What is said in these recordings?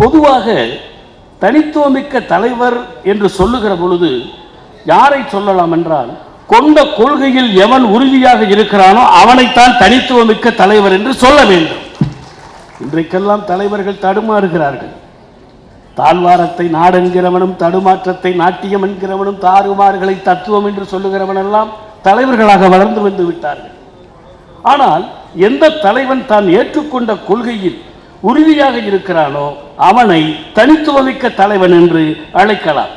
பொதுவாக தனித்துவமிக்க தலைவர் என்று சொல்லுகிற பொழுது யாரை சொல்லலாம் என்றால் கொண்ட கொள்கையில் எவன் உறுதியாக இருக்கிறானோ அவனைத்தான் தனித்துவமிக்க தலைவர் என்று சொல்ல வேண்டும். இன்றைக்கெல்லாம் தலைவர்கள் தடுமாறுகிறார்கள். தாழ்வாரத்தை நாடென்கிறவனும் தடுமாற்றத்தை நாட்டியம் என்கிறவனும் தாறுமாறுகளை தத்துவம் என்று சொல்லுகிறவனெல்லாம் தலைவர்களாக வளர்ந்து வந்து விட்டார்கள். ஆனால் எந்த தலைவன் தான் ஏற்றுக்கொண்ட கொள்கையில் உறுதியாக இருக்கிறானோ அவனை தனித்துவமிக்க தலைவன் என்று அழைக்கலாம்.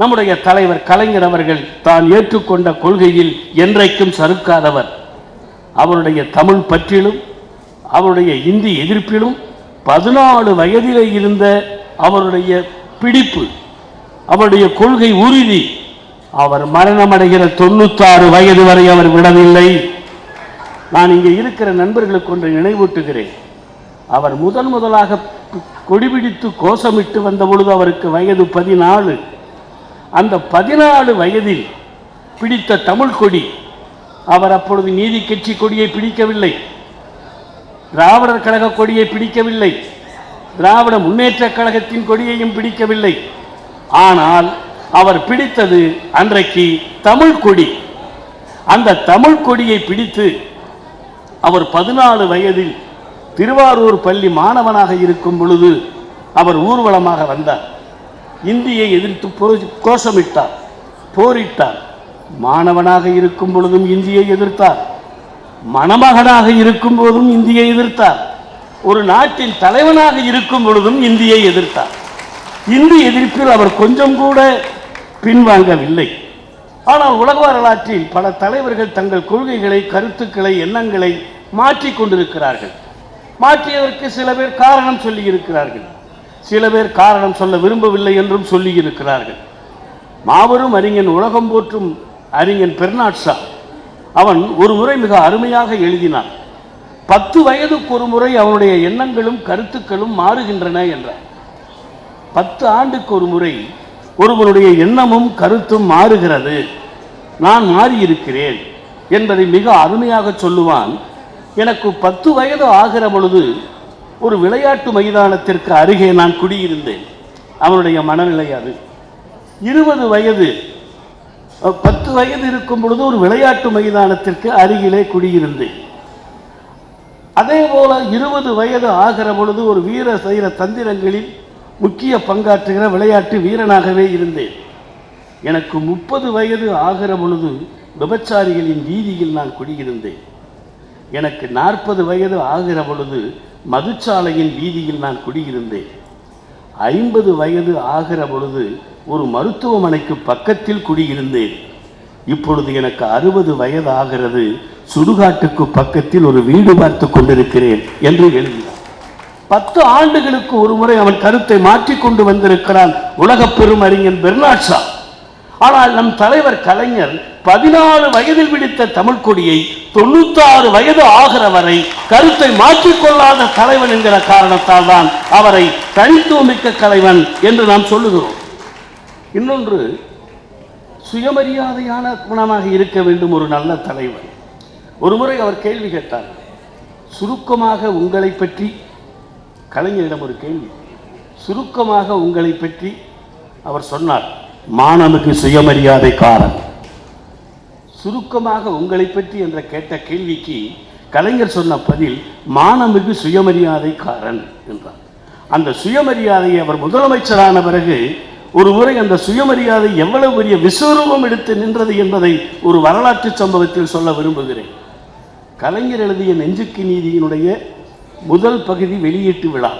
நம்முடைய தலைவர் கலைஞர் அவர்கள் தான் ஏற்றுக்கொண்ட கொள்கையில் என்றைக்கும் சறுக்காதவர். அவருடைய தமிழ் பற்றிலும் அவருடைய இந்தி எதிர்ப்பிலும் பதினாலு வயதிலே இருந்த அவருடைய பிடிப்பு அவருடைய கொள்கை உறுதி அவர் மரணமடைகிற தொண்ணூத்தாறு வயது வரை அவர் விடவில்லை. நான் இங்கே இருக்கிற நண்பர்களுக்கு ஒன்று நினைவூட்டுகிறேன். அவர் முதன் முதலாக கொடிபிடித்து கோஷமிட்டு வந்த பொழுது அவருக்கு வயது பதினாலு. அந்த பதினாலு வயதில் பிடித்த தமிழ் கொடி அவர் அப்பொழுது நீதி கட்சி கொடியை பிடிக்கவில்லை. திராவிடர் கழக கொடியை பிடிக்கவில்லை. திராவிட முன்னேற்ற கழகத்தின் கொடியையும் பிடிக்கவில்லை. ஆனால் அவர் பிடித்தது அன்றைக்கு தமிழ் கொடி. அந்த தமிழ் கொடியை பிடித்து அவர் பதினாலு வயதில் திருவாரூர் பள்ளி மாணவனாக இருக்கும் பொழுது அவர் ஊர்வலமாக வந்தார். இந்தியை எதிர்த்து கோஷமிட்டார் போரிட்டார். மாணவனாக இருக்கும் பொழுதும் இந்தியை எதிர்த்தார். மணமகனாக இருக்கும் போதும் இந்தியை எதிர்த்தார். ஒரு நாட்டின் தலைவனாக இருக்கும் பொழுதும் இந்தியை எதிர்த்தார். இந்தி எதிர்ப்பில் அவர் கொஞ்சம் கூட பின்வாங்கவில்லை. ஆனால் உலக வரலாற்றில் பல தலைவர்கள் தங்கள் கொள்கைகளை கருத்துக்களை எண்ணங்களை மாற்றிக் கொண்டிருக்கிறார்கள். மாற்றியதற்கு சில பேர் காரணம் சொல்லி இருக்கிறார்கள். சில பேர் காரணம் சொல்ல விரும்பவில்லை என்றும் சொல்லி இருக்கிறார்கள். மாபெரும் அறிஞன் உலகம் போற்றும் அறிஞன் பெர்னாட்ஷா அவன் ஒரு முறை மிக அருமையாக எழுதினான். பத்து வயதுக்கு ஒரு முறை அவனுடைய எண்ணங்களும் கருத்துக்களும் மாறுகின்றன என்றார். பத்து ஆண்டுக்கு ஒரு முறை ஒருவனுடைய எண்ணமும் கருத்தும் மாறுகிறது. நான் மாறியிருக்கிறேன் என்பதை மிக அருமையாக சொல்லுவான் எனக்கு பத்து வயது ஆகிற பொழுது ஒரு விளையாட்டு மைதானத்திற்கு அருகே நான் குடியிருந்தேன். அவனுடைய மனநிலை அது. இருபது வயது பத்து வயது இருக்கும் பொழுது ஒரு விளையாட்டு மைதானத்திற்கு அருகிலே குடியிருந்தேன். அதே போல இருபது வயது ஆகிற பொழுது ஒரு வீர சைர தந்திரங்களில் முக்கிய பங்காற்றுகிற விளையாட்டு வீரனாகவே இருந்தேன். எனக்கு முப்பது வயது ஆகிற பொழுது விபச்சாரிகளின் வீதியில் நான் குடியிருந்தேன். எனக்கு நாற்பது வயது ஆகிற பொழுது மதுச்சாலையின் வீதியில் நான் குடியிருந்தேன். ஐம்பது வயது ஆகிற பொழுது ஒரு மருத்துவமனைக்கு பக்கத்தில் குடியிருந்தேன். இப்பொழுது எனக்கு அறுபது வயது ஆகிறது. சுடுகாட்டுக்கு பக்கத்தில் ஒரு வீடு பார்த்து கொண்டிருக்கிறேன் என்று எழுதினார் பத்து ஆண்டுகளுக்கு ஒரு முறை அவன் கருத்தை மாற்றிக்கொண்டு வந்திருக்கிறான் உலகப் பெருமறிஞன் அறிஞன் ஆனால் நம் தலைவர் கலைஞர் பதினாலு வயதில் விடுத்த தமிழ் கொடியை தொண்ணூத்தாறு வயது ஆகிற வரை கருத்தை மாற்றிக்கொள்ளாத தலைவன் என்கிற காரணத்தால் தான் அவரை தனித்துவமிக்க கலைவன் என்று நாம் சொல்லுகிறோம். இன்னொன்று சுயமரியாதையான குணமாக இருக்க வேண்டும் ஒரு நல்ல தலைவன். ஒரு முறை அவர் கேள்வி கேட்டார் சுருக்கமாக உங்களை பற்றி? கலைஞரிடம் ஒரு கேள்வி. சுருக்கமாக உங்களை பற்றி? அவர் சொன்னார் மாணனுக்கு சுயமரியாதைக்காரன். சுருக்கமாக உங்களை பற்றி என்ற கேட்ட கேள்விக்கு கலைஞர் சொன்ன பதில் மானமிகு சுயமரியாதைக்காரன் என்றார். அந்த சுயமரியாதையை அவர் முதலமைச்சரான பிறகு ஒரு முறை அந்த சுயமரியாதை எவ்வளவு பெரிய விஸ்வரூபம் எடுத்து நின்றது என்பதை ஒரு வரலாற்று சம்பவத்தில் சொல்ல விரும்புகிறேன். கலைஞர் எழுதிய நெஞ்சுக்கு நீதியினுடைய முதல் பகுதி வெளியீட்டு விழா.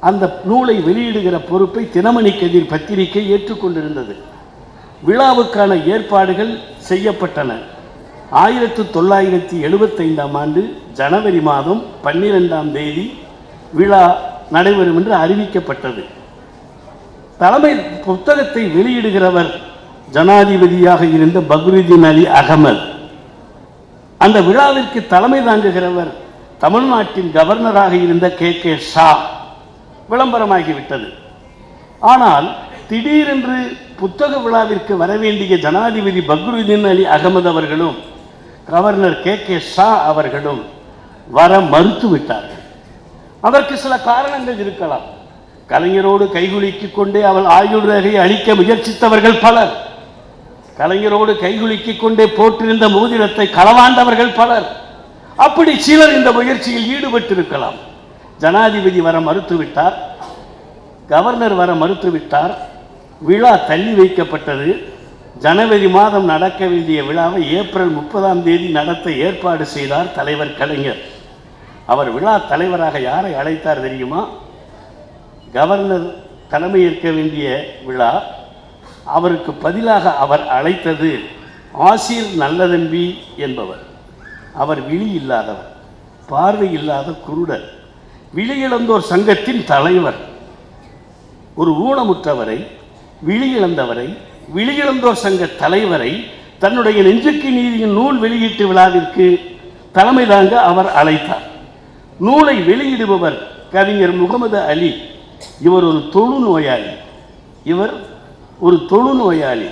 அந்த நூலை வெளியிடுகிற பொறுப்பை தினமணி கதிர் பத்திரிகை ஏற்றுக்கொண்டிருந்தது. விழாவுக்கான ஏற்பாடுகள் செய்யப்பட்டன. ஆயிரத்து தொள்ளாயிரத்தி எழுபத்தைந்தாம் ஆண்டு ஜனவரி மாதம் பன்னிரெண்டாம் தேதி விழா நடைபெறும் என்று அறிவிக்கப்பட்டது. தலைமை புத்தகத்தை வெளியிடுகிறவர் ஜனாதிபதியாக இருந்த பக்ருதீன் அலி அகமது. அந்த விழாவிற்கு தலைமை தாங்குகிறவர் தமிழ்நாட்டின் கவர்னராக இருந்த கே கே ஷா. விளம்பரமாகிவிட்டது. ஆனால் திடீரென்று புத்தக விழாவிற்கு வரவேண்டிய ஜனாதிபதி பக்ருதீன் அலி அகமது அவர்களும் கவர்னர் கே. கே. ஷா அவர்களும் வர மறுத்துவிட்டார்கள். அதற்கு சில காரணங்கள் இருக்கலாம். கலைஞரோடு கைகுலுக்கிக் கொண்டே அவள் ஆயுள் ரேகையை அழிக்க முயற்சித்தவர்கள் பலர். கலைஞரோடு கைகுலுக்கிக் கொண்டே போற்றிருந்த மோதிரத்தை களவாண்டவர்கள் பலர். அப்படி சிலர் இந்த முயற்சியில் ஈடுபட்டிருக்கலாம். ஜனாதிபதி வர மறுத்துவிட்டார் கவர்னர் வர மறுத்துவிட்டார் விழா தள்ளி வைக்கப்பட்டது. ஜனவரி மாதம் நடக்க வேண்டிய விழாவை ஏப்ரல் முப்பதாம் தேதி நடத்த ஏற்பாடு செய்தார் தலைவர் கலைஞர். அவர் விழா தலைவராக யாரை அழைத்தார் தெரியுமா? கவர்னர் தலைமையேற்க வேண்டிய விழா அவருக்கு பதிலாக அவர் அழைத்தது ஆசிர் நல்லதம்பி என்பவர். அவர் விழி இல்லாதவர் பார்வை இல்லாத குருடர் விழியிழந்தோர் சங்கத்தின் தலைவர். ஒரு ஊனமுற்றவரை விழியிழந்தவரை விழியிழந்தோர் சங்க தலைவரை தன்னுடைய நெஞ்சுக்கு நீதியின் நூல் வெளியீட்டு விழாவிற்கு தலைமை தாங்க அவர் அழைத்தார். நூலை வெளியிடுபவர் கவிஞர் முகமது அலி. இவர் ஒரு தொழுநோயாளி. இவர் ஒரு தொழுநோயாளி.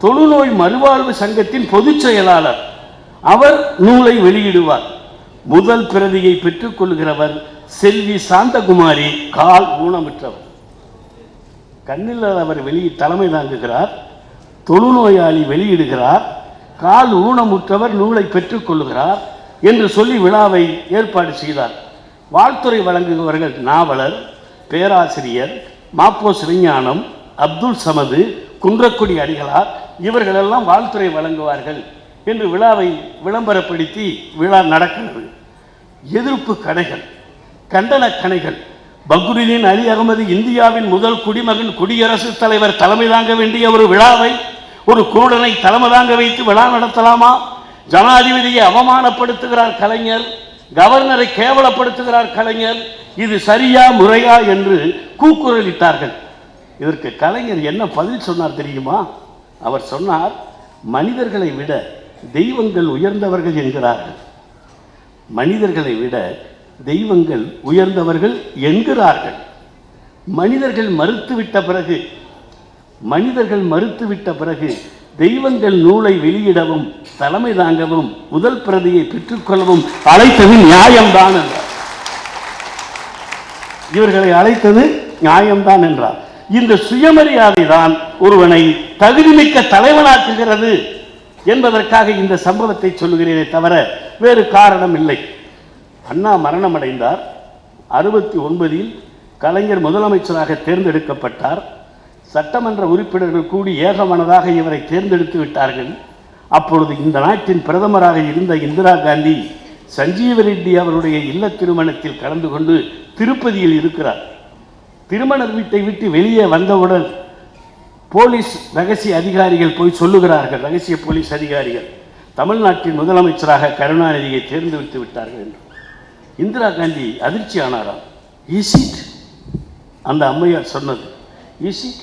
தொழுநோய் மறுவாழ்வு சங்கத்தின் பொதுச் செயலாளர். அவர் நூலை வெளியிடுவார். முதல் பிரதியை பெற்றுக்கொள்கிறவர் செல்வி சாந்தகுமாரி கால் ஊனமுற்றவர். கண்ணில் அவர் வெளியே தலைமை தாங்குகிறார் தொழுநோயாளி வெளியிடுகிறார் கால் ஊனமுற்றவர் நூலை பெற்றுக்கொள்கிறார் என்று சொல்லி விழாவை ஏற்பாடு செய்தார். வாழ்த்துறை வழங்குபவர்கள் நாவலர் பேராசிரியர் மாப்போ சிவஞானம் அப்துல் சமது குன்றக்குடி அடிகளார் இவர்களெல்லாம் வாழ்த்துறை வழங்குவார்கள். என்று விழாவை விளம்பரப்படுத்தி விழா நடக்கிறது. எதிர்ப்பு கணைகள் கண்டன கணைகள் பக்ருதீன் அலி அகமது இந்தியாவின் முதல் குடிமகன் குடியரசுத் தலைவர் தலைமை தாங்க வேண்டிய ஒரு விழாவை ஒரு குருடனை தலைமை தாங்க வைத்து விழா நடத்தலாமா? ஜனாதிபதியை அவமானப்படுத்துகிறார் கலைஞர் கவர்னரை கேவலப்படுத்துகிறார் கலைஞர் இது சரியா முறையா என்று கூக்குரலிட்டார்கள். இதற்கு கலைஞர் என்ன பதில் சொன்னார் தெரியுமா? அவர் சொன்னார் மனிதர்களை விட தெய்வங்கள் உயர்ந்தவர்கள் என்கிறார்கள் மனிதர்களை விட தெய்வங்கள் உயர்ந்தவர்கள் என்கிறார்கள். மனிதர்கள் மறுத்துவிட்ட பிறகு மனிதர்கள் மறுத்துவிட்ட பிறகு தெய்வங்கள் நூலை வெளியிடவும் தலைமை தாங்கவும் முதல் பிரதியை பெற்றுக்கொள்ளவும் அழைத்தது நியாயம்தான் என்றார். இவர்களை அழைத்தது நியாயம்தான் என்றார். இந்த சுயமரியாதை தான் ஒருவனை தகுதிமிக்க தலைவனாக்குகிறது. என்பதற்காக இந்த சம்பவத்தை சொல்லுகிறேனே தவிர வேறு காரணம் இல்லை. அண்ணா மரணமடைந்தார். அறுபத்தி ஒன்பதில் கலைஞர் முதலமைச்சராக தேர்ந்தெடுக்கப்பட்டார். சட்டமன்ற உறுப்பினர்கள் கூடி ஏகமனதாக இவரை தேர்ந்தெடுத்து விட்டார்கள். அப்பொழுது இந்த நாட்டின் பிரதமராக இருந்த இந்திரா காந்தி சஞ்சீவ ரெட்டி அவருடைய இல்ல திருமணத்தில் கலந்து கொண்டு திருப்பதியில் இருக்கிறார். திருமணர் வீட்டை விட்டு வெளியே வந்தவுடன் போலீஸ் ரகசிய அதிகாரிகள் போய் சொல்லுகிறார்கள் ரகசிய போலீஸ் அதிகாரிகள். தமிழ்நாட்டின் முதலமைச்சராக கருணாநிதியை தேர்ந்தெடுத்து விட்டார்கள் என்று. இந்திரா காந்தி அதிர்ச்சி ஆனாராம். இசிட் அந்த அம்மையார் சொன்னது. இசிட்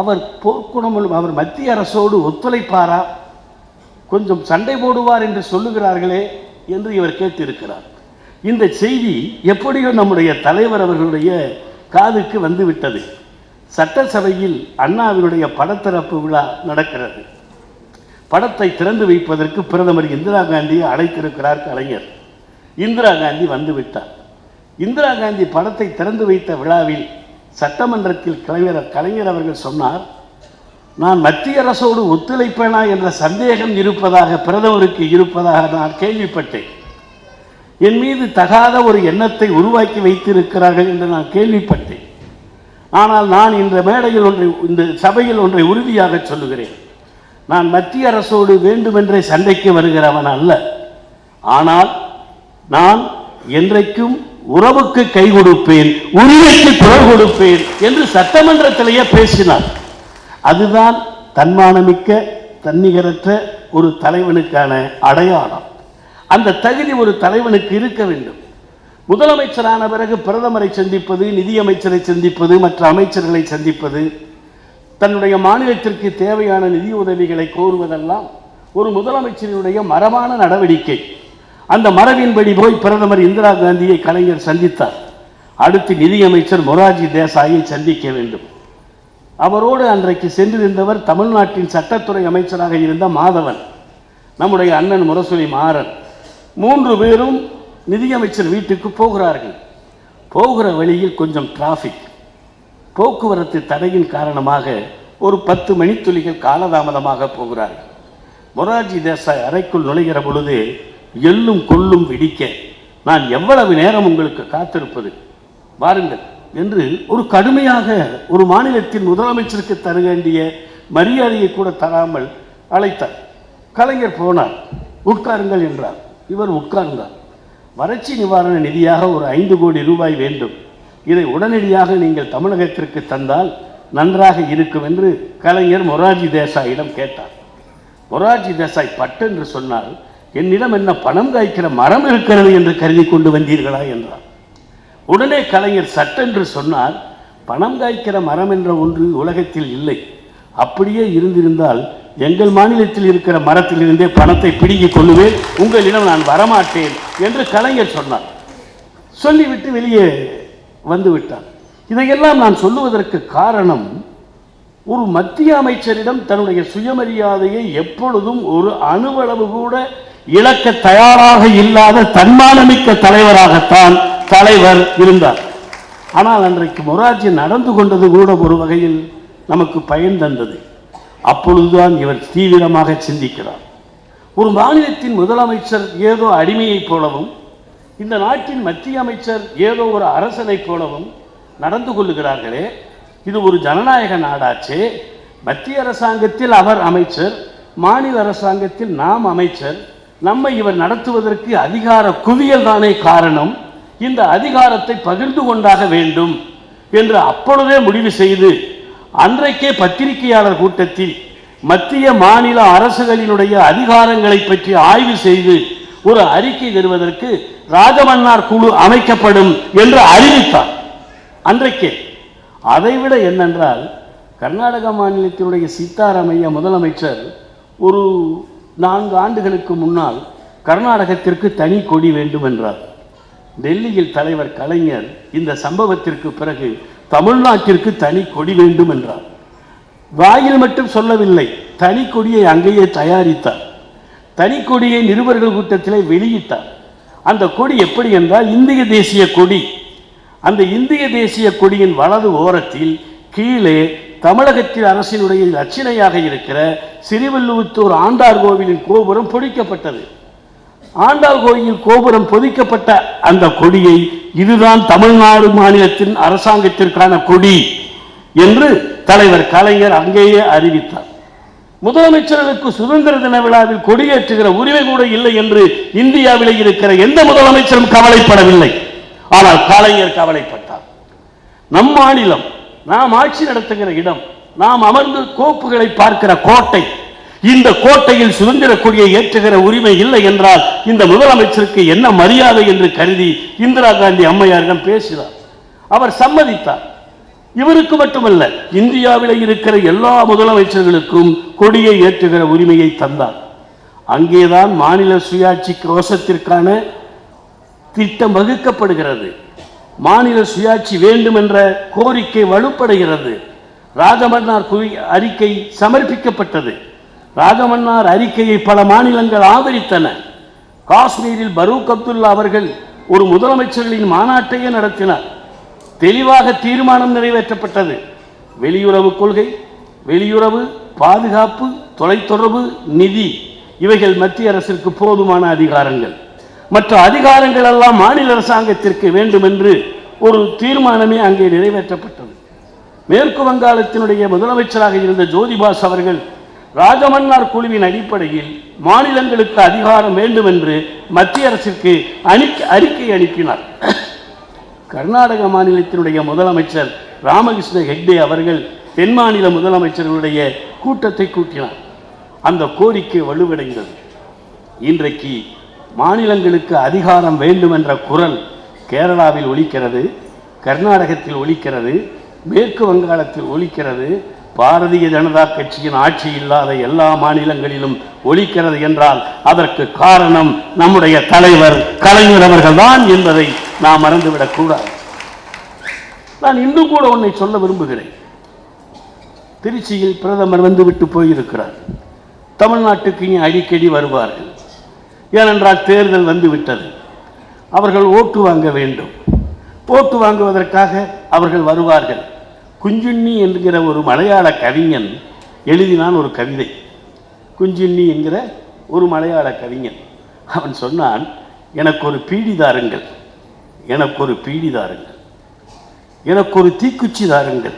அவர் போர்க்குணமும் அவர் மத்திய அரசோடு ஒத்துழைப்பாரா? கொஞ்சம் சண்டை போடுவார் என்று சொல்லுகிறார்களே என்று இவர் கேட்டிருக்கிறார். இந்த செய்தி எப்படியோ நம்முடைய தலைவர் அவர்களுடைய காதுக்கு வந்துவிட்டது. சட்டசபையில் அண்ணாவினுடைய படத்திறப்பு விழா நடக்கிறது. படத்தை திறந்து வைப்பதற்கு பிரதமர் இந்திரா காந்தியை அழைத்திருக்கிறார் கலைஞர். இந்திரா காந்தி வந்துவிட்டார் இந்திரா காந்தி படத்தை திறந்து வைத்த விழாவில் சட்டமன்றத்தில் கலைஞர் கலைஞர் அவர்கள் சொன்னார் நான் மத்திய அரசோடு ஒத்துழைப்பேனா என்ற சந்தேகம் இருப்பதாக பிரதமருக்கு இருப்பதாக நான் கேள்விப்பட்டேன். என் மீது தகாத ஒரு எண்ணத்தை உருவாக்கி வைத்திருக்கிறார்கள் என்று நான் கேள்விப்பட்டேன். ஆனால் நான் இந்த மேடையில் ஒன்றை இந்த சபையில் ஒன்றை உறுதியாக சொல்லுகிறேன். நான் மத்திய அரசோடு வேண்டுமென்றே சண்டைக்கு வருகிறவன் அல்ல. ஆனால் நான் என்றைக்கும் உறவுக்கு கை கொடுப்பேன் உரிமைக்கு குரல் கொடுப்பேன் என்று சட்டமன்றத்திலேயே பேசினார். அதுதான் தன்மானமிக்க தன்னிகரற்ற ஒரு தலைவனுக்கான அடையாளம். அந்த தகுதி ஒரு தலைவனுக்கு இருக்க வேண்டும். முதலமைச்சரான பிறகு பிரதமரை சந்திப்பது நிதியமைச்சரை சந்திப்பது மற்ற அமைச்சர்களை சந்திப்பது தன்னுடைய மாநிலத்திற்கு தேவையான நிதி உதவிகளை கோருவதெல்லாம் ஒரு முதலமைச்சரினுடைய மரபான நடவடிக்கை. அந்த மரபின்படி போய் பிரதமர் இந்திரா காந்தியை கலைஞர் சந்தித்தார். அடுத்து நிதியமைச்சர் மொராஜி தேசாயை சந்திக்க வேண்டும். அவரோடு அன்றைக்கு சென்றிருந்தவர் தமிழ்நாட்டின் சட்டத்துறை அமைச்சராக இருந்த மாதவன் நம்முடைய அண்ணன் முரசொலி மாறன். மூன்று பேரும் நிதியமைச்சர் வீட்டுக்கு போகிறார்கள். போகிற வழியில் கொஞ்சம் டிராஃபிக் போக்குவரத்து தடையின் காரணமாக ஒரு பத்து மணித்துளிகள் காலதாமதமாக போகிறார்கள். மொரார்ஜி தேசாய் அறைக்குள் நுழைகிற பொழுது எள்ளும் கொள்ளும் விடிக்க நான் எவ்வளவு நேரம் உங்களுக்கு காத்திருப்பது? வாருங்கள் என்று ஒரு கடுமையாக ஒரு மாநிலத்தின் முதலமைச்சருக்கு தர வேண்டிய மரியாதையை கூட தராமல் அழைத்தார். கலைஞர் போனார். உட்காருங்கள் என்றார். இவர் உட்கார்ந்தார். வறட்சி நிவாரண நிதியாக ஒரு ஐந்து கோடி ரூபாய் வேண்டும். இதை உடனடியாக நீங்கள் தமிழகத்திற்கு தந்தால் நன்றாக இருக்கும் என்று கலைஞர் மொரார்ஜி தேசாயிடம் கேட்டார். மொரார்ஜி தேசாய் பட்டு என்று சொன்னால் என்னிடம் என்ன பணம் காய்க்கிற மரம் இருக்கிறது என்று கருதி கொண்டு வந்தீர்களா? என்றார். உடனே கலைஞர் சட்டென்று சொன்னார் பணம் காய்க்கிற மரம் என்ற ஒன்று உலகத்தில் இல்லை. அப்படியே இருந்திருந்தால் எங்கள் மாநிலத்தில் இருக்கிற மரத்திலிருந்தே பணத்தை பிடுங்கிக் கொள்ளுவேன். உங்களிடம் நான் வரமாட்டேன் என்று கலைஞர் சொன்னார். சொல்லிவிட்டு வெளியே வந்து விட்டார் இதையெல்லாம் நான் சொல்லுவதற்கு காரணம் ஒரு மத்திய அமைச்சரிடம் தன்னுடைய சுயமரியாதையை எப்பொழுதும் ஒரு அணுவளவு கூட இழக்க தயாராக இல்லாத தன்மானமிக்க தலைவராகத்தான் தலைவர் இருந்தார். ஆனால் அன்றைக்கு மொராஜி நடந்து கொண்டது கூட ஒரு வகையில் நமக்கு பயன் தந்தது. அப்பொழுதுதான் இவர் தீவிரமாக சிந்திக்கிறார். ஒரு மாநிலத்தின் முதலமைச்சர் ஏதோ அடிமையைப் போலவும் இந்த நாட்டின் மத்திய அமைச்சர் ஏதோ ஒரு அரசனைப் போலவும் நடந்து கொள்ளுகிறார்களே இது ஒரு ஜனநாயக நாடாச்சே. மத்திய அரசாங்கத்தில் அவர் அமைச்சர் மாநில அரசாங்கத்தில் நாம் அமைச்சர். நம்மை இவர் நடத்துவதற்கு அதிகார குவியல் தானே காரணம். இந்த அதிகாரத்தை பகிர்ந்து கொண்டாக வேண்டும் என்று அப்பொழுதே முடிவு செய்து அன்றைக்கே பத்திரிகையாளர் கூட்டத்தில் மத்திய மாநில அரசுகளினுடைய அதிகாரங்களை பற்றி ஆய்வு செய்து ஒரு அறிக்கை தருவதற்கு ராஜமன்னார் குழு அமைக்கப்படும் என்று அறிவித்தார். அன்றைக்கே. அதைவிட என்னென்றால் கர்நாடக மாநிலத்தினுடைய சீதாராமையா முதலமைச்சர் ஒரு நான்கு ஆண்டுகளுக்கு முன்னால் கர்நாடகத்திற்கு தனி கொடி வேண்டும் என்றார் டெல்லியில் தலைவர் கலைஞர் இந்த சம்பவத்திற்கு பிறகு தமிழ்நாட்டிற்கு தனி கொடி வேண்டும் என்றார். வாயில் மட்டும் சொல்லவில்லை தனி கொடியை அங்கேயே தயாரித்தார். தனி கொடியை நிருபர்கள் கூட்டத்திலே வெளியிட்டார். அந்த கொடி எப்படி என்றால் இந்திய தேசிய கொடி. அந்த இந்திய தேசிய கொடியின் வலது ஓரத்தில் கீழே தமிழகத்தில் அரசினுடைய லட்சணையாக இருக்கிற சிறுவல்லுவத்தூர் ஆண்டார் கோவிலின் கோபுரம் பொடிக்கப்பட்டது ஆண்டாள் கோயில் கோபுரம் பொதிக்கப்பட்ட அந்த கொடியை இதுதான் தமிழ்நாடு மாநிலத்தின் அரசாங்கத்திற்கான கொடி என்று தலைவர் கலைஞர் அங்கேயே அறிவித்தார். முதலமைச்சர்களுக்கு சுதந்திர தின விழாவில் கொடியேற்றுகிற உரிமை கூட இல்லை என்று இந்தியாவில் இருக்கிற எந்த முதலமைச்சரும் கவலைப்படவில்லை. ஆனால் கலைஞர் கவலைப்பட்டார். நம் மாநிலம் நாம் ஆட்சி நடத்துகிற இடம் நாம் அமர்ந்து கோப்புகளை பார்க்கிற கோட்டை இந்த கோட்டையில் சுதந்திர கொடியை ஏற்றுகிற உரிமை இல்லை என்றால் இந்த முதலமைச்சருக்கு என்ன மரியாதை என்று கருதி இந்திரா காந்தி அம்மையாரிடம் பேசினார். அவர் சம்மதித்தார். இவருக்கு மட்டுமல்ல இந்தியாவில் இருக்கிற எல்லா முதலமைச்சர்களுக்கும் கொடியை ஏற்றுகிற உரிமையை தந்தார். அங்கேதான் மாநில சுயாட்சி கோஷத்திற்கான திட்டம் வகுக்கப்படுகிறது. மாநில சுயாட்சி வேண்டும் என்ற கோரிக்கை வலுப்படுகிறது. ராஜமன்னார் அறிக்கை சமர்ப்பிக்கப்பட்டது. ராஜமன்னார் அறிக்கையை பல மாநிலங்கள் ஆதரித்தன. காஷ்மீரில் பரூக் அப்துல்லா அவர்கள் ஒரு முதலமைச்சர்களின் மாநாட்டையே நடத்தினார். தெளிவாக தீர்மானம் நிறைவேற்றப்பட்டது. வெளியுறவு கொள்கை வெளியுறவு பாதுகாப்பு தொலைத்தொடர்பு நிதி இவைகள் மத்திய அரசிற்கு போதுமான அதிகாரங்கள். மற்ற அதிகாரங்கள் எல்லாம் மாநில அரசாங்கத்திற்கு வேண்டும் என்று ஒரு தீர்மானமே அங்கே நிறைவேற்றப்பட்டது. மேற்கு வங்காளத்தினுடைய முதலமைச்சராக இருந்த ஜோதிபாஸ் அவர்கள் ராஜமன்னார் குழுவின் அடிப்படையில் மாநிலங்களுக்கு அதிகாரம் வேண்டும் என்று மத்திய அரசிற்கு அணி அறிக்கை அனுப்பினார். கர்நாடக மாநிலத்தினுடைய முதலமைச்சர் ராமகிருஷ்ண ஹெக்டே அவர்கள் தென் மாநில முதலமைச்சர்களுடைய கூட்டத்தை கூட்டினார். அந்த கோரிக்கை வலுவடைந்தது. இன்றைக்கு மாநிலங்களுக்கு அதிகாரம் வேண்டும் என்ற குரல் கேரளாவில் ஒலிக்கிறது கர்நாடகத்தில் ஒலிக்கிறது மேற்கு வங்காளத்தில் ஒலிக்கிறது பாரதிய ஜனதா கட்சியின் ஆட்சி இல்லாத எல்லா மாநிலங்களிலும் ஒழிக்கிறது என்றால் அதற்கு காரணம் நம்முடைய தலைவர் கலைஞர் அவர்கள்தான் என்பதை நாம் மறந்துவிடக்கூடாது நான் இன்னும் கூட உன்னை சொல்ல விரும்புகிறேன். திருச்சியில் பிரதமர் வந்து விட்டு போயிருக்கிறார். தமிழ்நாட்டுக்கு இங்கே அடிக்கடி வருவார்கள். ஏனென்றால் தேர்தல் வந்து விட்டது அவர்கள் ஓட்டு வாங்க வேண்டும். ஓட்டு வாங்குவதற்காக அவர்கள் வருவார்கள். குஞ்சுண்ணி என்கிற ஒரு மலையாள கவிஞன் எழுதினான் ஒரு கவிதை. குஞ்சுண்ணி என்கிற ஒரு மலையாள கவிஞன். அவன் சொன்னான் எனக்கு ஒரு பீடி தாருங்கள். எனக்கு ஒரு பீடி தாருங்கள். எனக்கு ஒரு தீக்குச்சி தாருங்கள்.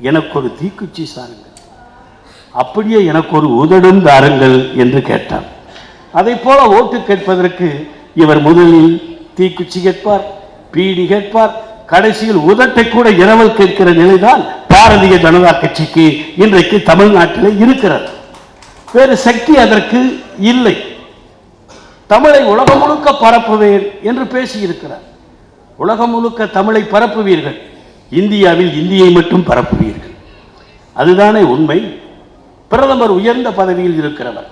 எனக்கு ஒரு தீக்குச்சி சாருங்கள். அப்படியே எனக்கு ஒரு உதடும் தாருங்கள் என்று கேட்டான். அதை போல ஓட்டு கேட்பதற்கு இவர் முதலில் தீக்குச்சி கேட்பார் பீடி கேட்பார் கடைசியில் உதட்டை கூட இரவல் கேட்கிற நிலைதான் பாரதிய ஜனதா கட்சிக்கு இன்றைக்கு தமிழ்நாட்டில் இருக்கிறது. வேறு சக்தி அதற்கு இல்லை. தமிழை உலகம் முழுக்க பரப்புவேன் என்று பேசியிருக்கிறார். உலகம் முழுக்க தமிழை பரப்புவீர்கள். இந்தியாவில் இந்தியை மட்டும் பரப்புவீர்கள். அதுதானே உண்மை. பிரதமர் உயர்ந்த பதவியில் இருக்கிறவர்.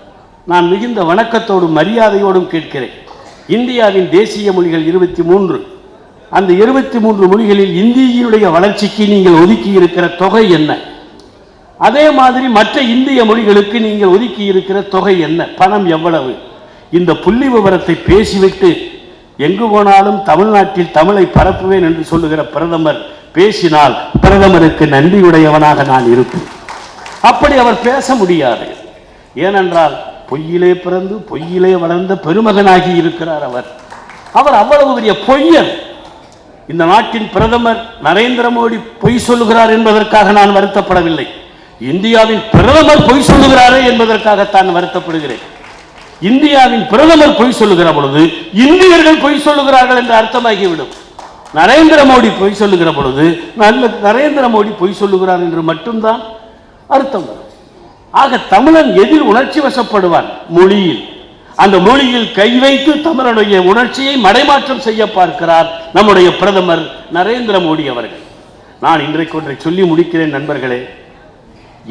நான் மிகுந்த வணக்கத்தோடும் மரியாதையோடும் கேட்கிறேன். இந்தியாவின் தேசிய மொழிகள் இருபத்தி மூன்று. அந்த இருபத்தி மூன்று மொழிகளில் இந்தியினுடைய வளர்ச்சிக்கு நீங்கள் ஒதுக்கி இருக்கிற தொகை என்ன? அதே மாதிரி மற்ற இந்திய மொழிகளுக்கு நீங்கள் ஒதுக்கி இருக்கிற தொகை என்ன? பணம் எவ்வளவு? இந்த புள்ளி விவரத்தை பேசிவிட்டு எங்கு போனாலும் தமிழ்நாட்டில் தமிழை பரப்புவேன் என்று சொல்லுகிற பிரதமர் பேசினால் பிரதமருக்கு நன்றியுடையவனாக நான் இருப்பேன். அப்படி அவர் பேச முடியாது. ஏனென்றால் பொய்யிலே பிறந்து பொய்யிலே வளர்ந்த பெருமகனாகி இருக்கிறார் அவர். அவர் அவ்வளவு பெரிய பொய்யன் இந்த நாட்டின் பிரதமர் நரேந்திர மோடி பொய் சொல்லுகிறார் என்பதற்காக நான் வருத்தப்படவில்லை. இந்தியாவின் பிரதமர் பொய் சொல்லுகிறாரே என்பதற்காகத்தான் வருத்தப்படுகிறேன். இந்தியாவின் பிரதமர் பொய் சொல்லுகிற பொழுது இந்தியர்கள் பொய் சொல்லுகிறார்கள் என்று அர்த்தமாகிவிடும். நரேந்திர மோடி பொய் சொல்லுகிற பொழுது நல்ல நரேந்திர மோடி பொய் சொல்லுகிறார் என்று மட்டும்தான் அர்த்தம் ஆக தமிழன் எதில் உணர்ச்சி வசப்படுவான்? மொழியில். அந்த மொழியில் கை வைத்து தமிழனுடைய உணர்ச்சியை மடைமாற்றம் செய்ய பார்க்கிறார் நம்முடைய பிரதமர் நரேந்திர மோடி அவர்கள். நான் இன்றைக்கு ஒன்றை சொல்லி முடிக்கிறேன் நண்பர்களே.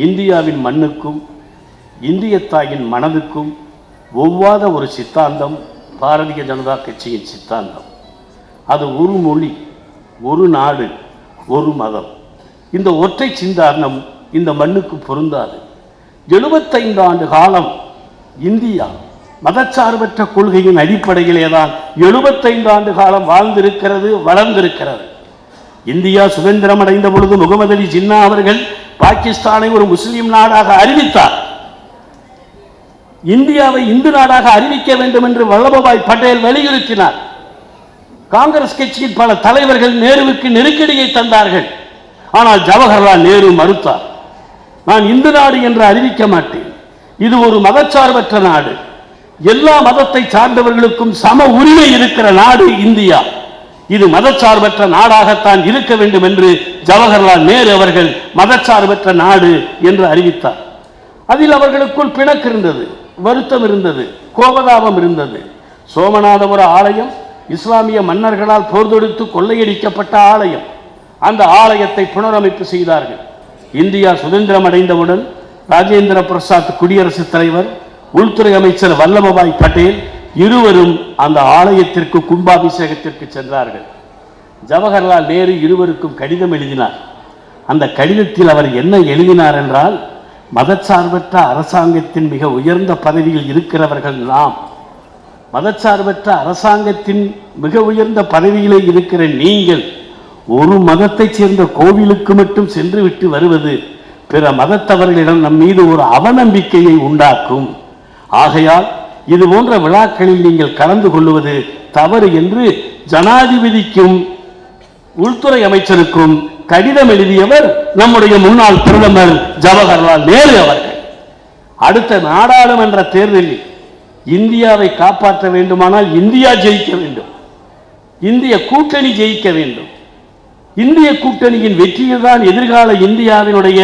இந்தியாவின் மண்ணுக்கும் இந்திய தாயின் மனதுக்கும் ஒவ்வாத ஒரு சித்தாந்தம் பாரதிய ஜனதா கட்சியின் சித்தாந்தம். அது ஒரு மொழி ஒரு நாடு ஒரு மதம். இந்த ஒற்றை சிந்தாந்தம் இந்த மண்ணுக்கு பொருந்தாது. எழுபத்தைந்து ஆண்டு காலம் இந்தியா மதச்சார்பற்ற கொள்கையின் அடிப்படையிலே தான் எழுபத்தைந்து ஆண்டு காலம் வாழ்ந்திருக்கிறது வளர்ந்திருக்கிறது. இந்தியா சுதந்திரம் அடைந்த பொழுது முகமது அலி ஜின்னா அவர்கள் பாகிஸ்தானை ஒரு முஸ்லிம் நாடாக அறிவித்தார். இந்தியாவை இந்து நாடாக அறிவிக்க வேண்டும் என்று வல்லபாய் பட்டேல் வலியுறுத்தினார். காங்கிரஸ் கட்சியின் பல தலைவர்கள் நேருவுக்கு நெருக்கடியை தந்தார்கள். ஆனால் ஜவஹர்லால் நேரு மறுத்தார் நான் இந்து நாடு என்று அறிவிக்க மாட்டேன். இது ஒரு மதச்சார்பற்ற நாடு. எல்லா மதத்தை சார்ந்தவர்களுக்கும் சம உரிமை இருக்கிற நாடு இந்தியா. இது மதச்சார்பற்ற நாடாகத்தான் இருக்க வேண்டும் என்று ஜவஹர்லால் நேரு அவர்கள் மதச்சார்பற்ற நாடு என்று அறிவித்தார். அதில் அவர்களுக்குள் பிணக்கு இருந்தது வருத்தம் இருந்தது கோபதாபம் இருந்தது. சோமநாதபுர ஆலயம் இஸ்லாமிய மன்னர்களால் போர் தொடுத்து கொள்ளையடிக்கப்பட்ட ஆலயம். அந்த ஆலயத்தை புனரமைப்பு செய்தார்கள். இந்தியா சுதந்திரம் அடைந்தவுடன் ராஜேந்திர பிரசாத் குடியரசுத் தலைவர் உள்துறை அமைச்சர் வல்லபாய் பட்டேல் இருவரும் அந்த ஆலயத்திற்கு கும்பாபிஷேகத்திற்கு சென்றார்கள். ஜவஹர்லால் நேரு இருவருக்கும் கடிதம் எழுதினார். அந்த கடிதத்தில் அவர் என்ன எழுதினார் என்றால் மதச்சார்பற்ற அரசாங்கத்தின் மிக உயர்ந்த பதவியில் இருக்கிறவர்கள் நாம். மதச்சார்பற்ற அரசாங்கத்தின் மிக உயர்ந்த பதவியிலே இருக்கிற நீங்கள் ஒரு மதத்தைச் சேர்ந்த கோவிலுக்கு மட்டும் சென்று விட்டு வருவது பிற மதத்தவர்களிடம் நம் மீது ஒரு அவநம்பிக்கையை உண்டாக்கும். ஆகையால் இது போன்ற விழாக்களில் நீங்கள் கலந்து கொள்வது தவறு என்று ஜனாதிபதிக்கும் உள்துறை அமைச்சருக்கும் கடிதம் எழுதியவர் நம்முடைய முன்னாள் பிரதமர் ஜவஹர்லால் நேரு அவர்கள். அடுத்த நாடாளுமன்ற தேர்தலில் இந்தியாவை காப்பாற்ற வேண்டுமானால் இந்தியா ஜெயிக்க வேண்டும். இந்திய கூட்டணி ஜெயிக்க வேண்டும். இந்திய கூட்டணியின் வெற்றியில் தான் எதிர்கால இந்தியாவினுடைய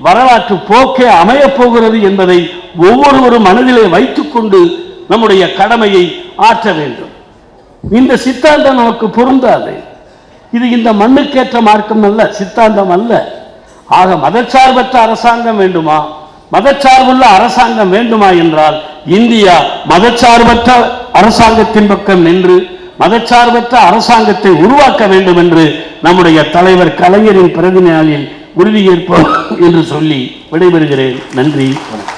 வரலாற்று போக்கே அமையப் போகிறது என்பதை ஒவ்வொருவரும் மனதிலே வைத்துக்கொண்டு நம்முடைய கடமையை ஆற்ற வேண்டும். இந்த சித்தாந்தம் நமக்கு பொருந்தாது. இது இந்த மண்ணுக்கேற்ற மார்க்கம் அல்ல சித்தாந்தம் அல்ல. ஆக மதச்சார்பற்ற அரசாங்கம் வேண்டுமா? மதச்சார்புள்ள அரசாங்கம் வேண்டுமா என்றால் இந்தியா மதச்சார்பற்ற அரசாங்கத்தின் பக்கம் நின்று மதச்சார்பற்ற அரசாங்கத்தை உருவாக்க வேண்டும் என்று நம்முடைய தலைவர் கலைஞரின் பிறந்த நாளில் உறுதியேற்போம் என்று சொல்லி விடைபெறுகிறேன். நன்றி. வணக்கம்